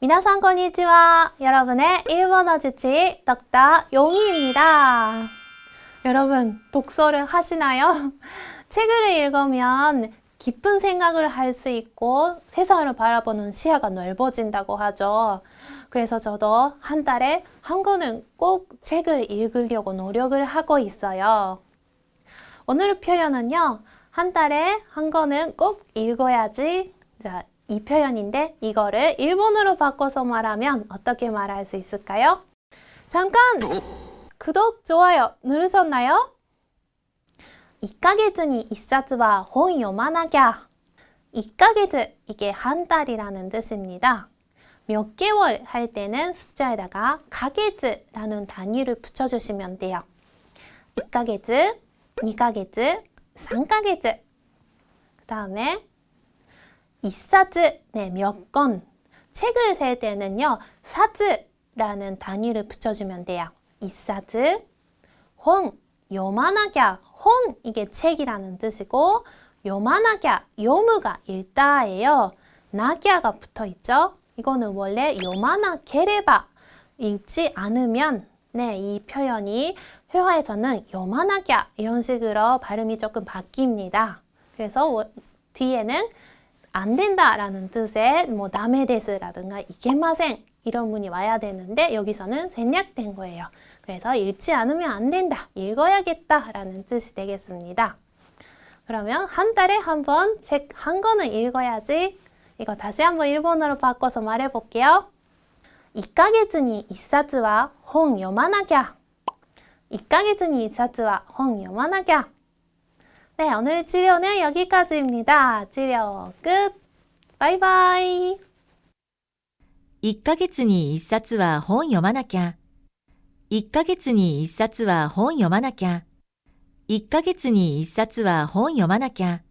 미나상 konnichiwa. 여러분의 일본어 주치 덕다 용이입니다. 여러분, 독서를 하시나요? 책을 읽으면 깊은 생각을 할 수 있고 세상을 바라보는 시야가 넓어진다고 하죠. 그래서 저도 한 달에 한 권은 꼭 책을 읽으려고 노력을 하고 있어요. 오늘 표현은요, 한 달에 한 권은 꼭 읽어야지. 자, 이 표현인데 이거를 일본어로 바꿔서 말하면 어떻게 말할 수 있을까요? 잠깐! 구독, 좋아요 누르셨나요? 이까게즈니 이사즈와 혼 요만하갸 이까게즈 이게 한 달이라는 뜻입니다. 몇 개월 할 때는 숫자에다가 가게즈라는 단위를 붙여주시면 돼요. 이까게즈, 니가게즈, 삼가게즈 그 다음에 이사즈 네, 몇 권. 책을 셀 때는요. 사즈라는 단위를 붙여주면 돼요. 이사즈, 혼, 요만하게 혼 이게 책이라는 뜻이고 요만하게 요무가 읽다예요. 나갸가 붙어있죠. 이거는 원래 요만하게레바 읽지 않으면 네, 이 표현이 회화에서는 요만하게 이런 식으로 발음이 조금 바뀝니다. 그래서 뒤에는 안 된다라는 뜻의 뭐 다메데스라든가 이게마센 이런 문이 와야 되는데 여기서는 생략된 거예요. 그래서 읽지 않으면 안 된다, 읽어야겠다라는 뜻이 되겠습니다. 그러면 한 달에 한 번 책 한 권을 읽어야지. 이거 다시 한번 일본어로 바꿔서 말해 볼게요. 1ヶ月に1冊は本読まなきゃ. 1ヶ月に1冊は本読まなきゃ. 네, 오늘 치료는 여기까지입니다. 치료 끝. 바이바이. 1ヶ月に1冊は本読まなきゃ。1ヶ月に1冊は本読まなきゃ。1ヶ月に1冊は本読まなきゃ。